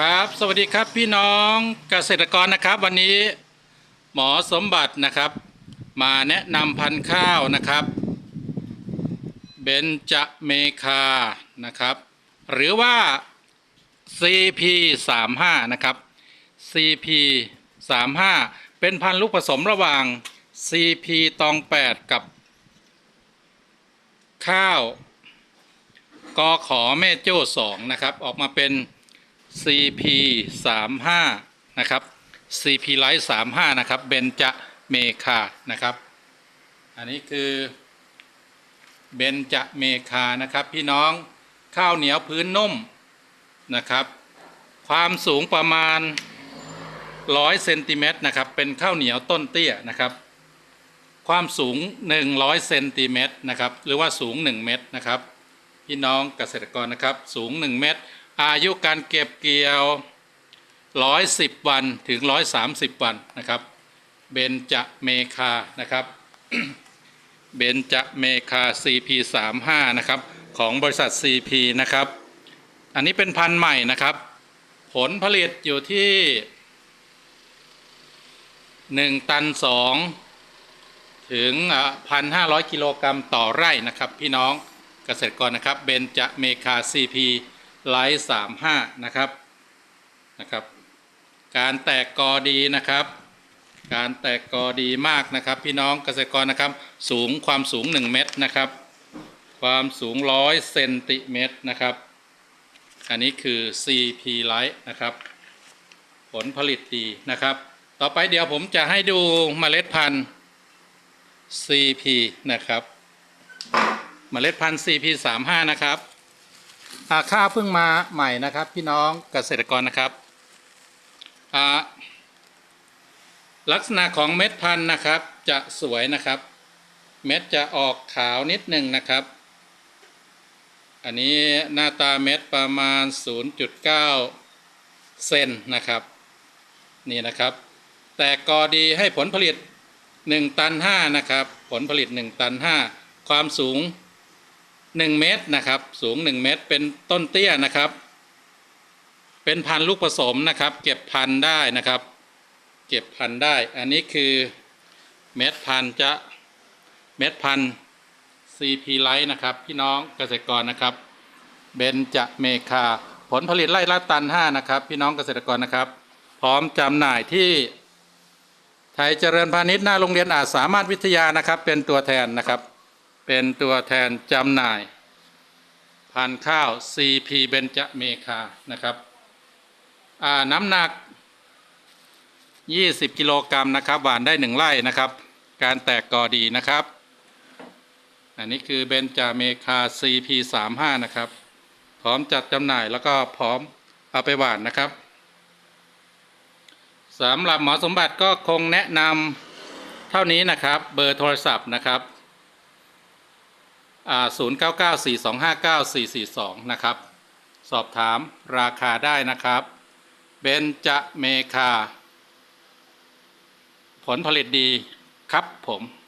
ครับ สวัสดีครับพี่น้องเกษตรกรนะครับ วันนี้หมอสมบัตินะครับ มาแนะนำพันธุ์ข้าวนะครับเบนจเมคานะครับ หรือว่า CP 3 5นะครับ CP 3 5เป็นพันธุ์ลูกผสมระหว่าง CP ตอง 8 กับ ข้าวกอขอแม่โจ้2นะครับ ออกมาเป็น CP 3 5นะครับ CP Light 3 5นะครับเบนจเมคานะครับ อันนี้คือเบนจเมคานะครับ พี่น้องข้าวเหนียวพื้นนุ่มนะครับ ความสูงประมาณ 100เซนติเมตรนะครับ เป็นข้าวเหนียวต้นเตี้ยนะครับ ความสูง 100เซนติเมตรนะครับ หรือว่าสูง 1 เมตรนะครับ พี่น้องเกษตรกรนะครับ สูง 1 เมตร อายุการเก็บเกี่ยว 110 วันถึง 130 วันนะครับเบนจะเมคานะครับเบนจะเมคา CP35 นะครับของบริษัท CP นะครับ อันนี้เป็นพันธุ์ใหม่นะครับ ผลผลิตอยู่ที่ 1 ตัน 2 ถึงพันห้าร้อยกิโลกรัมต่อไร่นะครับ พี่น้องเกษตรกรนะครับเบนจะเมคา CP ไลท์สามห้านะครับนะครับ การแตกกอดีนะครับ การแตกกอดีมากนะครับ พี่น้องเกษตรกรนะครับ สูงความสูง 1 เมตรนะครับ ความสูงร้อยเซนติเมตรนะครับ อันนี้คือ CP Light นะครับ ผลผลิตดีนะครับ ต่อไปเดี๋ยวผมจะให้ดูเมล็ดพันธุ์ CP นะครับเมล็ดพันธุ์ CP 35นะครับ ข้าวเพิ่งมาใหม่นะครับ พี่น้องเกษตรกรนะครับลักษณะของเม็ดพันธุ์นะครับจะสวยนะครับ เม็ดจะออกขาวนิดหนึ่งนะครับ อันนี้หน้าตาเม็ดประมาณ 0.9 เซนนะครับ นี่นะครับ แต่กอดีให้ผลผลิต 1 ตัน5นะครับ ผลผลิต 1 ตัน 5 ความสูง 1 เมตรนะครับ สูง 1 เมตร เป็นต้นเตี้ยนะครับ เป็นพันธุ์ลูกผสมนะครับ เก็บพันธุ์ได้นะครับ เก็บพันธุ์ได้ อันนี้คือเม็ดพันธุ์จะเม็ดพันธุ์ CP Light นะครับ พี่น้องเกษตรกรนะครับ เบนจะเมคา ผลผลิตไร่ละตัน 5 นะครับ พี่น้องเกษตรกรนะครับ พร้อมจำหน่ายที่ไทยเจริญพาณิชย์หน้าโรงเรียนอาจสามารถวิทยานะครับ เป็นตัวแทนนะครับ เป็นตัวแทนจำหน่ายพันข้าว CP เบญจเมคานะครับน้ำหนัก 20 กิโลกรัมนะครับหวานได้ 1 ไร่นะครับ การแตกกอดีนะครับ อันนี้คือเบญจเมคา CP 35นะครับ พร้อมจัดจำหน่ายแล้วก็พร้อมเอาไปหวานนะครับสำหรับหมอสมบัติก็คงแนะนำเท่านี้นะครับ เบอร์โทรศัพท์นะครับ 0 9 9 4 2 5 9 4 4 2 นะครับ สอบถามราคาได้นะครับเบนจะเมคา ผลผลิตดีครับผม